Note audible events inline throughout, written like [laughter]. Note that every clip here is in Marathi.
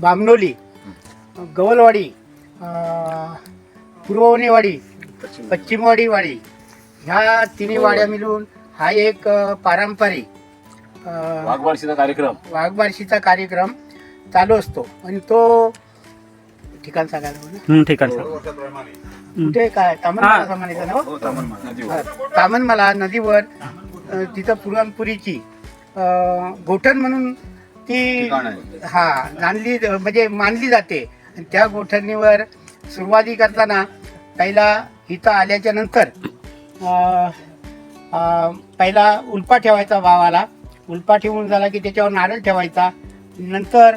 बामनोली गवलवाडी अं, पूर्ववणीवाडी पश्चिमवाडी. वाडी ह्या तिन्ही वाड्या मिळून हा एक पारंपरिक वाघबारशीचा कार्यक्रम. वाघबारशीचा कार्यक्रम चालू असतो. आणि तो ठिकाण सांगायला मला. हं, ठीक आहे सर कुठे? काय? ना हो? नदीवर. हा, तामणमाला नदीवर अ, तिथं पुरणपुरीची गोठण म्हणून ती. हा नांदली म्हणजे मानली जाते. आणि त्या गोठणीवर सुरुवाती करताना पहिला इथं आल्याच्यानंतर पहिला उल्पा ठेवायचा भावाला उल्पा ठेवून झाला की त्याच्यावर नारळ ठेवायचा. नंतर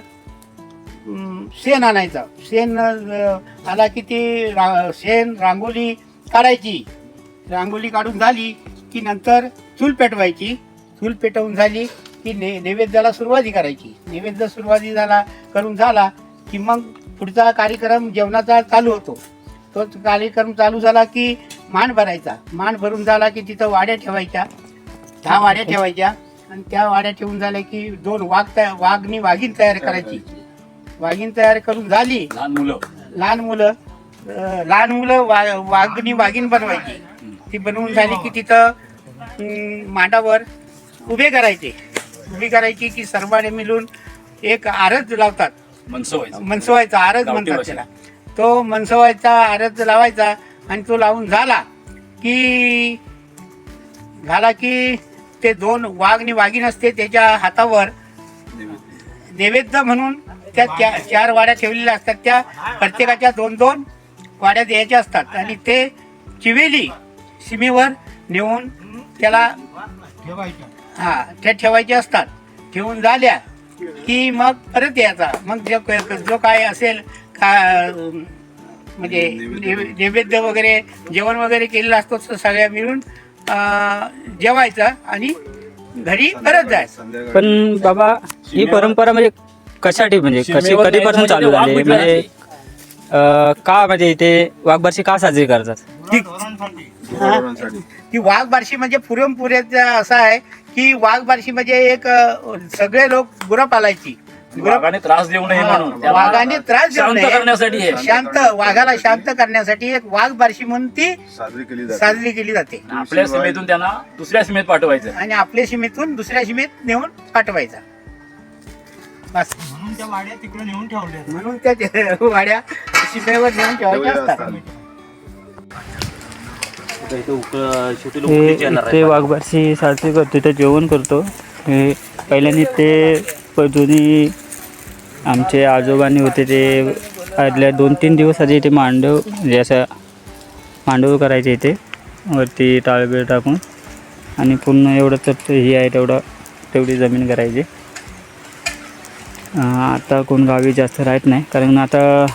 शेण आणायचा. शेण आला की ती रा शेण रांगोळी काढायची. रांगोळी काढून झाली की नंतर चूल पेटवायची. चूल पेटवून झाली. की ने नैवेद्याला सुरुवाती करायची. नैवेद्य सुरुवाती झाला करून झाला की मग पुढचा कार्यक्रम जेवणाचा चालू होतो. तो कार्यक्रम चालू झाला की मान भरायचा. मान भरून झाला की तिथं वाड्या ठेवायच्या. दहा वाड्या ठेवायच्या. आणि त्या वाड्या ठेवून झाल्या की दोन वाघ तयार वाघनी वाघीण तयार करायची. वाघीण तयार करून झाली. लहान मुलं. लहान मुलं अं, लहान मुलं वा वाघनी वाघीण बनवायची. ती बनवून झाली की तिथं अं, मांडावर उभे करायचे. उभी करायची की सर्वांनी मिळून एक आरज लावतात. मनसवायचं. मनसवायचा आरज म्हणतात. त्याला. तो मनसवायचा आरज लावायचा आणि तो लावून झाला की झाला की ते दोन वाघ आणि वाघीण असते त्याच्या हातावर नैवेद्य म्हणून त्या त्या- चार वाड्या ठेवलेल्या असतात. त्या प्रत्येकाच्या दोन दोन वाड्या द्यायच्या असतात आणि ते चिवेली सीमेवर नेऊन त्याला हा त्या ठेवायच्या असतात. ठेवून झाल्या की मग परत यायचा. मग जो जो काय असेल का म्हणजे नैवे- नैवेद्य वगैरे जेवण वगैरे केलेलं असतो तो सगळ्या मिळून अं, जेवायचं आणि घरी परत जायचं. पण बाबा ही परंपरा म्हणजे कशासाठी म्हणजे कशी कधीपासून जायचं चालू म्हणजे झाली म्हणजे का म्हणजे इथे वाघबारशी का साजरी करतात? ती वाघ बारशी म्हणजे पुरणपुऱ्याचा असं आहे की वाघ बारशी म्हणजे एक सगळे लोक गुरं पालायची वाघाने त्रास देऊ नये म्हणून. वाघाने त्रास देऊ शांत नये. करण्यासाठी. शांत वाघाला शांत करण्यासाठी एक वाघ बारशी म्हणून ती साजरी केली जाते. आपल्या सीमेतून त्यांना दुसऱ्या सीमेत पाठवायचं आणि आपल्या सीमेतून दुसऱ्या सीमेत नेऊन पाठवायचा. बस. म्हणून त्या वाड्या तिकडे नेऊन ठेवल्या म्हणून त्या ते- [laughs] वाड्या सीमेवर नेऊन ठेवायच्या असतात. हे इथे वाघबारशी साजरी करतो इथे जेवण करतो. हे पहिल्याने ते प- जुनी आमचे आजोबांनी होते ते आदल्या दोन तीन दिवस आधी इथे मांडव म्हणजे असं मांडव करायचे इथे. वरती टाळबीळ टाकून. आणि पूर्ण एवढं तर ही आहे तेवढं तेवढी जमीन करायची. अं, आता कोण गावी जास्त राहत नाही. कारण आता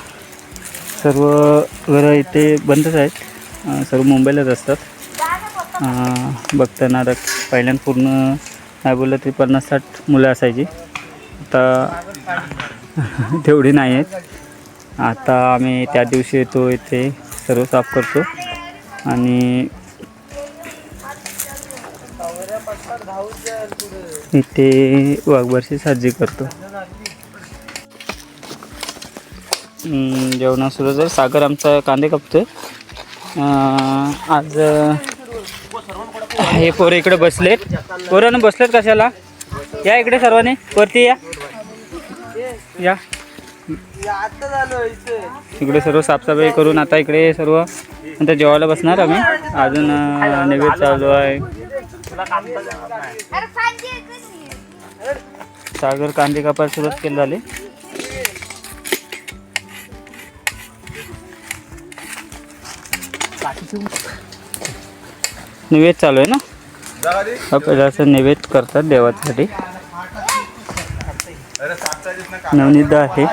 सर्व घरं इथे बंदच आहेत. सर्व मुंबईलाच असतात. बघताना आता पहिल्यांदा पूर्ण नाही बोललं तरी पन्नास साठ मुलं असायची. आता [laughs] तेवढी नाही आहेत. आता आम्ही त्या दिवशी येतो इथे सर्व साफ करतो. आणि इथे वाघबारशी साजरी करतो. हम्म, जर सागर आमचा कांदे कापतो आहे आज हे पोरं इकडे बसलेत. पोरानं बसलेत कशाला? या इकडे सर्वांनी. वरती या. या. इकडे सर्व साफसफाई करून आता इकडे सर्व नंतर जेवायला बसणार आम्ही. अजून अं, नैवेद्य चालू आहे. सागर कांदे कापायला सुरुवात केली झाली. नैवेद्य चालू आहे ना? आपल्याला असं नैवेद्य करतात देवासाठी. नवनिध आहे.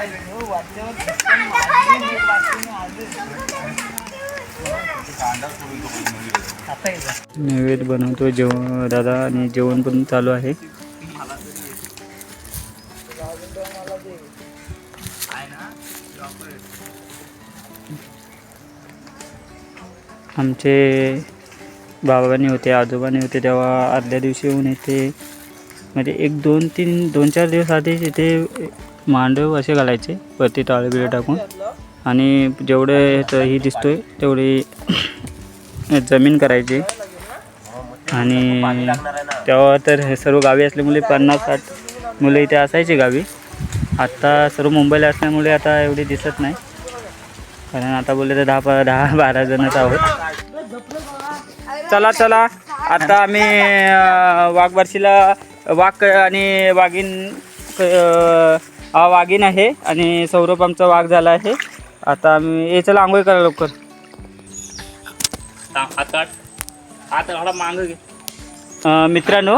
नैवेद्य बनवतो जेवण दादा आणि जेवण पण चालू आहे. आमचे बाबांनी होते आजोबांनी होते तेव्हा आदल्या दिवशी येऊन येते म्हणजे एक दोन तीन दोन चार दिवस आधीच इथे मांडव असे घालायचे वरती ताळे बिळे टाकून. आणि जेवढे त- ही दिसतोय तेवढी जमीन करायची. आणि तेव्हा तर हे सर्व गावी असल्यामुळे पन्नास साठ मुलं इथे असायची गावी. आत्ता सर्व मुंबईला असल्यामुळे आता एवढी दिसत नाही. कारण आता बोलले तर दहा दहा बारा जणच आहोत. चला चला. आता आम्ही वाघबारशीला वाघ आणि वाघीण हा वाघीण आहे आणि सौरभ आमचा वाघ झाला आहे. आता आम्ही हे चला आंघोळ करा लवकर. हाडा मांग मित्रांनो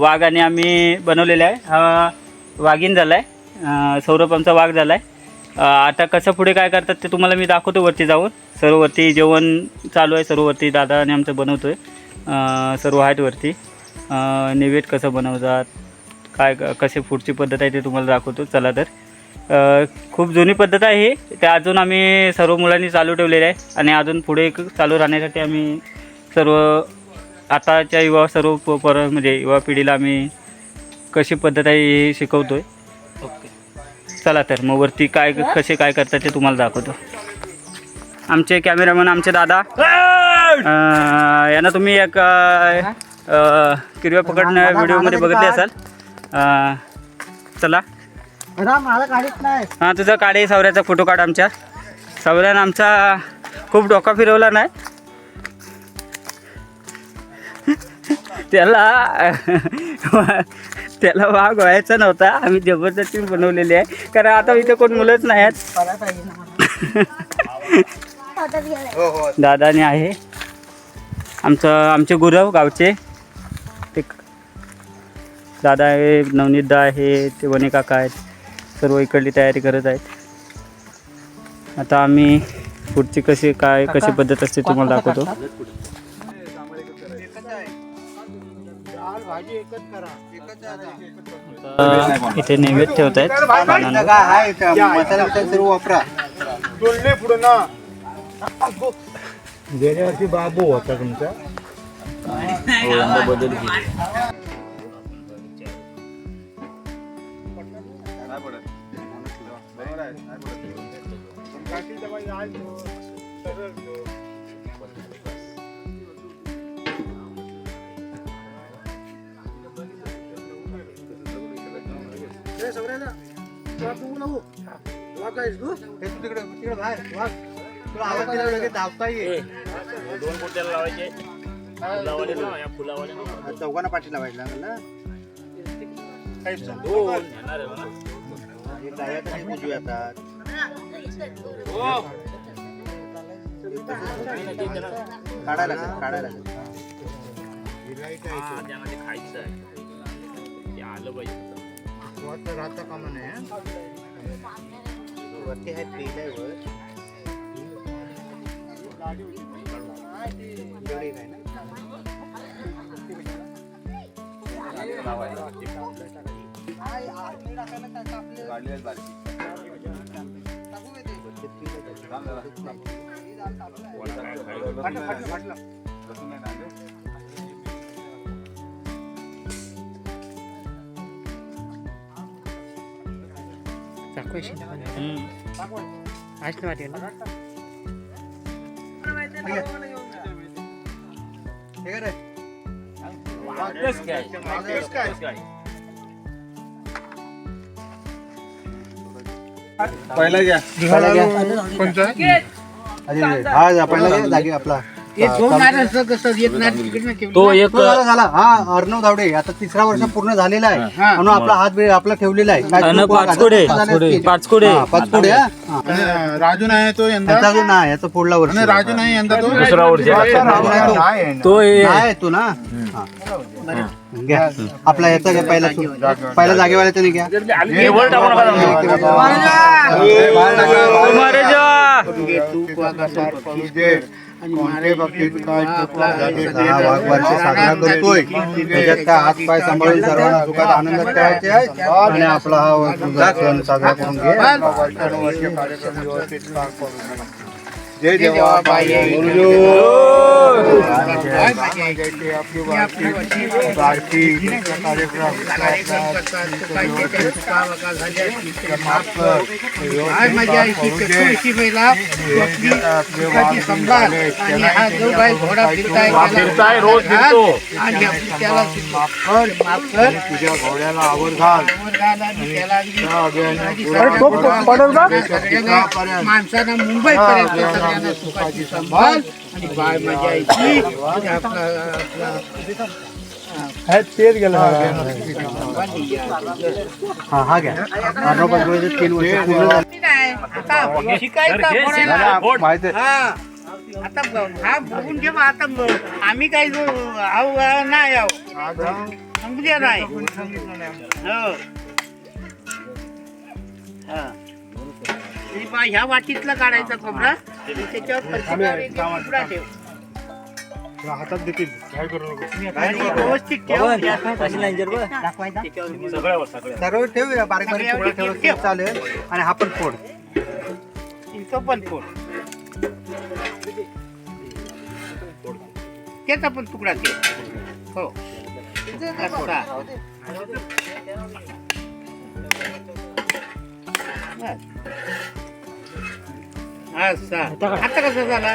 वाघ आणि आम्ही बनवलेला आहे. हा वाघीण झाला आहे सौरभ आमचा वाघ झाला आहे आता कसं पुढे काय करतात ते तुम्हाला मी दाखवतो वरती जाऊन. सर्व वरती जेवण चालू आहे सर्व वरती दादा आणि आमचं बनवतो आहे सर्व आहेत वरती. निवेद नैवेद्य कसं बनवतात काय कसे पुढची पद्धत आहे ते तुम्हाला दाखवतो. चला तर. खूप जुनी पद्धत आहे ही. ते अजून आम्ही सर्व मुलांनी चालू ठेवलेले आहे आणि अजून पुढे चालू राहण्यासाठी आम्ही सर्व आताच्या युवा सर्व प- पर म्हणजे युवा पिढीला आम्ही कशी पद्धत आहे हे शिकवतो आहे चला तर मग वरती काय कसे काय करतात ते तुम्हाला दाखवतो. आमचे कॅमेरामन आमचे दादा. यांना तुम्ही एक किरव्या पकडणं व्हिडिओमध्ये बघितले असाल. चला. हां तुझा काढे सावऱ्याचा फोटो काढ आमच्या. सावऱ्यानं आमचा खूप डोका फिरवला नाही. [laughs] त्याला त्याला वाघ व्हायचा नव्हता. आम्ही जबरदस्ती बनवलेली आहे. कारण आता इथे कोण मुलंच नाही आहेत. [laughs] दादाने आहे. आमचं आमचे गुरव गावचे. ते दादा आहे नवनीतदा आहे ते वने काका आहेत. सर्व इकडली तयारी करत आहेत. आता आम्ही पुढची कशी काय कशी पद्धत असते तुम्हाला दाखवतो. आता इथे नैवेद्य ठेवत आहेत. मसाला सर्व वापरा. गेल्या वर्षी बाबू होता तुमचा. दोन बोट्याला लावायचे. फुलावाले लाव, या फुलावाले लाव. चौघांना पाठी लावायला लागला दोन येणार आहे म्हणा. उजव्या हातात काढायला लागेल काढायला लागेल. हा, त्यांना ते खायचं आहे. ते आलं पाहिजे. राहता कामा नये वरती आहे पेज आहे वर एवढी ना हे। रे वाढच काय? वाढच काय? पहिला घ्या हा जा, पहिला जागी आपला तो एक तो झाला झाला हा अर्णव धावडे आता तिसरा वर्ष पूर्ण झालेला आहे म्हणून आपला हात बी- आपला ठेवलेला आहे पाचकुडे. पाचकुडे हा, पाचकुडे हा. हा. राजू नाही तो यंदा नाही याचा पुढला वर्ष राजू नाही यंदा तो दुसरा वर्ष तो. तो हे- नाही तू ना हा. घ्या आपला याचा घ्या पहिला तू. पहिला जागेवाल्याचा नाही घ्या हे हा वाघ साजरा करतोय त्याच्यात काय हात पाय सांभाळून सर्वांना सुखात आनंदात ठेवायचे आहे. आणि आपला हा सण साजरा करून घे. जय देवा फिरताय फिरताय, रोज फिरतो. आणि आपली त्याला माफ कर माफ कर. तुझ्या घोड्याला आवर घाल समोर घाल आणि सगळ्यांना सुखाची संभाळ आणि बाळ मजा यायची आणि आपला आपला तेच गेला तीन वर्ष पूर्ण झाली. नाही, आता शिकायचं घे, पोरांना. शिकायला. बोट. माहिती आहे. हा. आता ब- हा बघून घे आता ब- आम्ही काही जो आहो आ, नाही आहो नाही हो. हा. ह्या वाटीतला काढायचा खोबरा. आणि त्याच्यावर परतीवर एक तुकडा ठेव. हातात देतील काय करू नको. आणि व्यवस्थित ठेव. सगळ्यावर सगळ्या सर्व ठेवूया बारीक बारीक सगळ्यावर तुकडे ठेवलं ठेव. तरी चालेल. आणि हा पण फोड. तो पण फोड. त्याचा पण तुकडा ठेव. हो. असा. असा आता कसा झाला?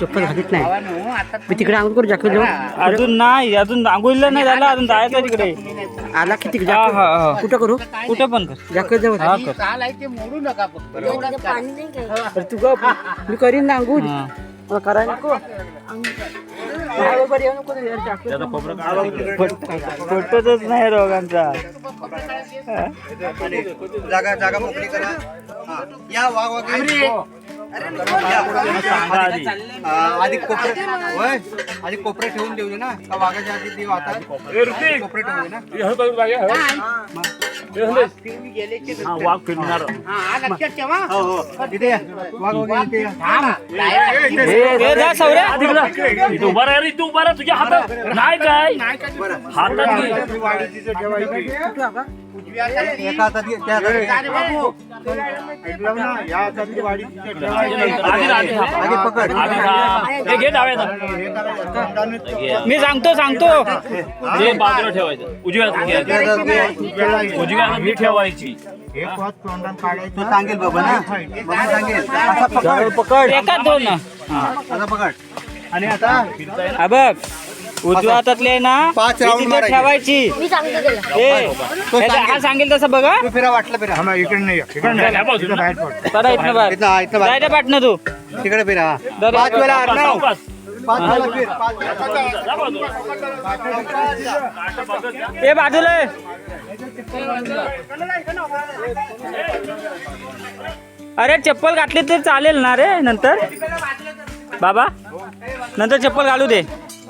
चप्पल घालीत नाही. मी तिकडे अंघोळ करू जाकू जाऊ अजून नाही अजून आंघोळीला नाही झाला अजून जायचं तिकडे. आला की तिकडे हा जाकू हा हा. कुठं करू? कुठे पण कर. जाकू जाऊ हा कर. काल आहे ते मोडू नका फक्त. एवढंच करा. अरे तू गप. मी करीन ना अंघोळ हा. मला करायला. नको फटतच नाही रोगांचा जागा जागा मोकळी करा. या वाघ वाघ. सांगा आधी. आधी कोपरे होय. आधी कोपरे ठेवून देऊ दे ना. का वाघाच्या आधी देऊ आता. कोपरे ठेवू दे ना. फिरून गेल्याचे हा नंतर. वाघ फिरणार. हा, हा, लक्षात ठेवा. हो हो. इथे या. वाघ वगैरे इथे या. थांब. ए, जा सौर्या इथं उभा राहा रे, इथं उभा राहा. तुझ्या हातात नाही काय? हातात घे. एका हातात घे, त्या हातात घे. अरे बाबू, ऐकलं ना या हातातली वाडी तिथे ठेवा. आधी आधी आधी पकड आधी राहा. हे घे डाव्या हातात. मी सांगतो सांगतो हे बाजूला ठेवायचं उजव्या हातात घ्यायचं उजव्या हातात मी ठेवायची हे पद तोंडात काढायचं तू सांगेल बाबा ना बाबा सांगेल असा पकड एकाच दोन ना हा. असा पकड आणि आता हा बघ उजव्या हातातले ना पाच ही round तिथे मारायचे. ठेवायची. मी सांगतो त्याला. ए, तो हे हा सांगेल तसं बघा तू फिरा वाटलं फिरा. इकडे नाही या. इकडे नाही बाहेर पड. चला इथनं बाहेर. हा, बाहेर. तू. तिकडे फिरा. हा. दर- पाच वेळा अर्णव. पाच वेळा फिर. वेळा. ए बाजूला. अरे चप्पल घातली तर चालेल ना रे नंतर? बाबा नंतर चप्पल घालू दे.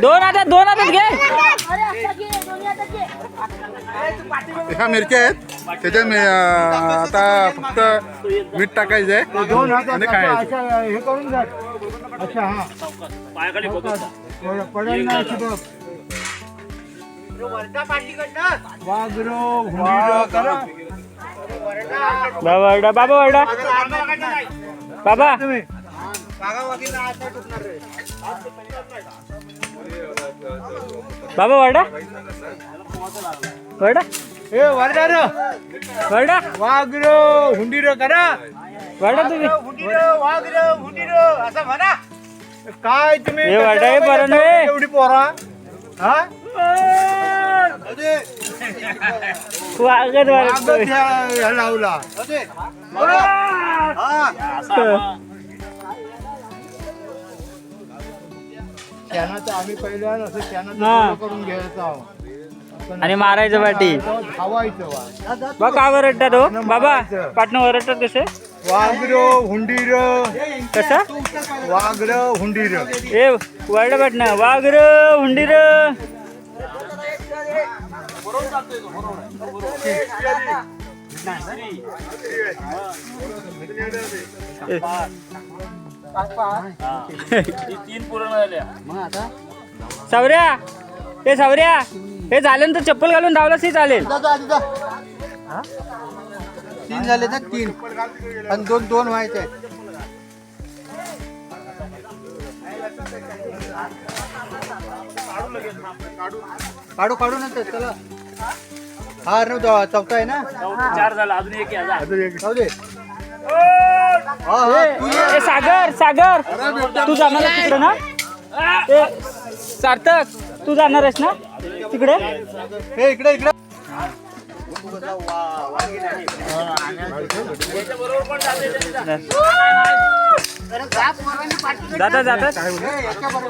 दोन हातात दोन हातात घे. ह्या मिरच्या आहेत. त्याच्यात मी, आता फक्त मीठ टाकायचं आहे. दोन आणि अशा हे करून अच्छा हा. पायाखाली. पडेल ना बाबा वरडा. बाबा वरडा. बाबा. बाबा वरडा वरडा ए वरडा रो. वरडा वाघरो हुंडीरो करा. वरडा तुम्ही. हुंडीरो, वाघरो, हुंडीरो, असं म्हणा. काय तुम्ही हे वरडा हे बरं नव्हे. एवढी पोरा? हा? वागत वागत लावला. त्यानं तर आम्ही पहिल्या असं त्यानं हा. करून घ्यायचं आहोत. आणि मारायचं पाठी. खावायचं वा. बा का वरडतात हो. बाबा पाटणं वरडतात कसे? वाघर हुंडीर. कसा? वाघर हुंडीर. ए वर्ड ना वाघर हुंडीर. ही तीन पूर्ण झाल्या सावऱ्या! हे सावऱ्या! हे झाल्यानंतर चप्पल घालून धावलासही चालेल. तीन झाले ना तीन. आणि दोन दोन व्हायचे काढू काढू नंतर चला. हा चौ- चौथा आहे ना? चार झाला. अजून एक याचा जाऊ दे. तू ये. ए सागर सागर. तू जाणार आहेस तिकडे ना? ए सार्थक तू जाणार आहेस ना? तिकडे? हे इकडे इकडे जाता. जातात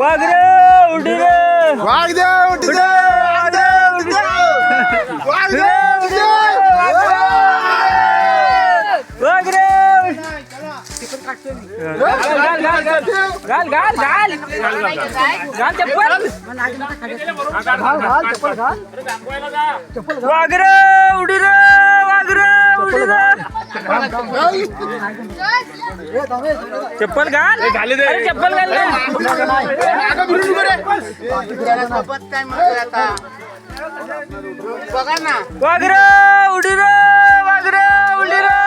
वाघ रे उडी रे. वाघ दे उठी दे वाघ दे उठी दे घाल घाल घाल. घाल घाल घाल घाल चप्पल वाघ रे उडी रे वाघ रे उडी रे. चप्पल घाल. अरे चप्पल घाल बघा ना. वाघ रे उडी रे वाघ रे उडी रे.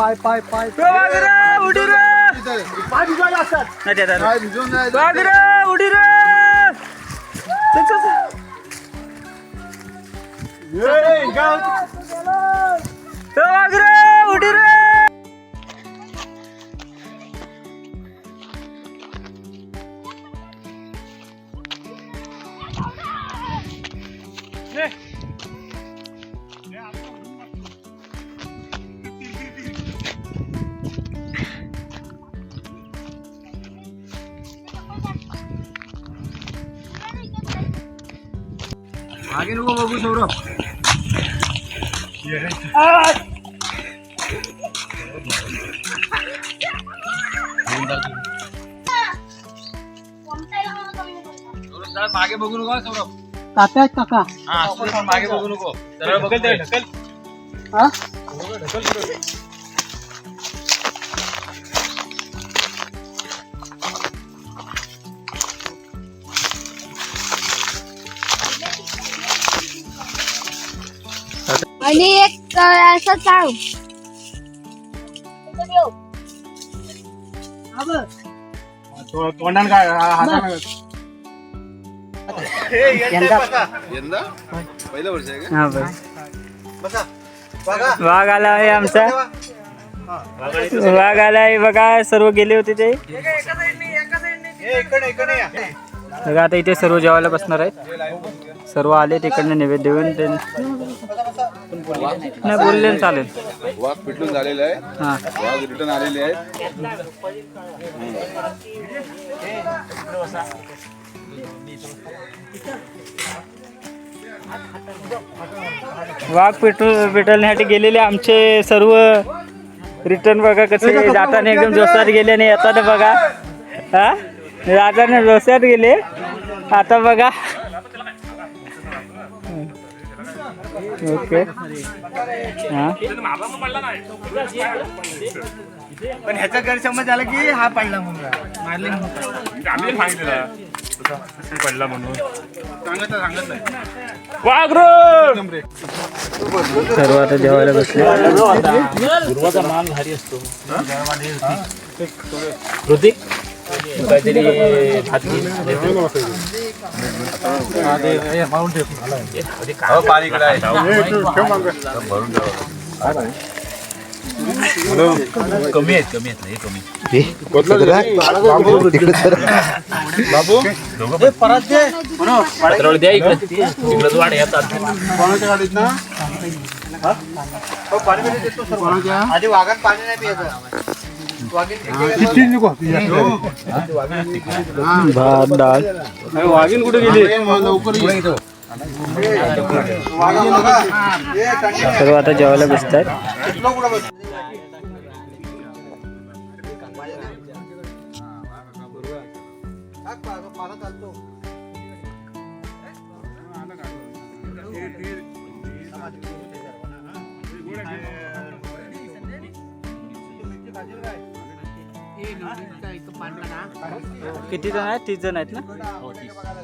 पाय पाय पाय बाजरा उडी रे पाय भिजवायला असतात नाही देता नाही. पाय भिजून जायचं. बाजरा उडी रे चल, चल, चल. ए, गाव. मागे नको बघू सौरभ. मागे बघू नको हा, सौरभ. काका आहेत काका. हा मागे बघू नको. सरळ बघेल ते ढकल. हा? आणि एक असं चाव. तोंडान काय हातानं यंदा? पहिलं वर्ष आहे हा बस. बसा. बघा वाघ आला आहे आमचा. वाघ आला आहे बघा सर्व गेले होते ते. इकडे इकडे या. बघा आता इथे सर्व जेवायला बसणार आहेत. सर्व आले तिकडनं नैवेद्य देऊन. ते नाही बोलले ना चालेल. वाघ पिटून झालेला आहे. हा. वाघ रिटर्न आलेले आहेत वाघ पेट्रोल पेट्रोलसाठी गेलेले आमचे सर्व रिटर्न बघा कसे जाताना एकदम जोशात गेले आणि येताना बघा. हा? जाताना जोशात गेले. आता बघा. ओके. हा? पण ह्याचा गैरसमज झाला की हा पडला म्हणून. मारले आम्ही सांगितलं पडला म्हणून. सांगितलं सांगितलं वाघ सर्व आता जेवायला बसले. गुरुवाचा मान भारी असतो. ऋतिक? तू काहीतरी भात घे. हो, पाणी इकडे आहे. कमी आहेत कमी आहेत नाही कमी पत्रावळी द्या इकडे वाढ येतात कोणाच्या गाडीत ना पाणी आधी वाघात पाणी नाही प्यायचं भात डाळ लवकर ये. वाघा बघा. ए, थंडी आहे. सर्व आता जेवायला बसत आहेत इथलं कुठं बस- टाक पाला पाला चालतो. किती जण आहेत तीस जण आहेत ना हो, हम्म.